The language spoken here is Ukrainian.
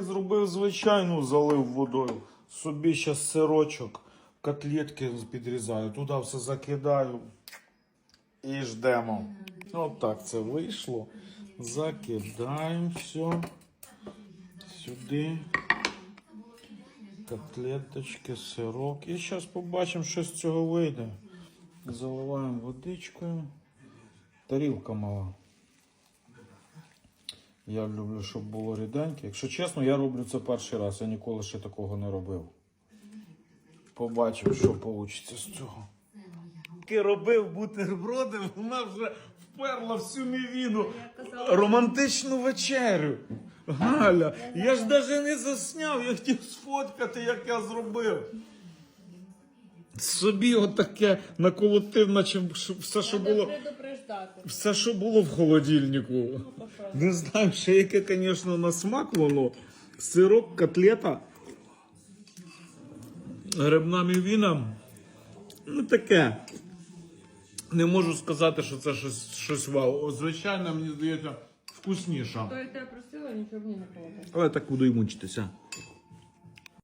Зробив звичайну, залив водою. Собі ще сирочок, котлетки підрізаю, туди все закидаю і ждемо. От так це вийшло. Закидаємо все сюди. Котлеточки, сирок. І зараз побачимо, що з цього вийде. Заливаємо водичкою. Тарілка мала. Я люблю, щоб було ріденьке. Якщо чесно, я роблю це перший раз. Я ніколи ще такого не робив. Побачив, що вийде з цього. Ти робив бутерброди, вона вже вперла всю мівіну. Романтичну вечерю. Галя, я ж навіть не засняв, я хотів сфоткати, як я зробив. Собі отаке наколотив, наче все, що було. Все, що було в холодильнику. Не знаю, ще яке, звісно, на смак воно. Сирок, котлета, грибна мівіна. Ну таке. Не можу сказати, що це щось, щось вау. Звичайно, мені здається, вкусніше. То я тебе просила, нічого мені не було. Але так буду і мучитися.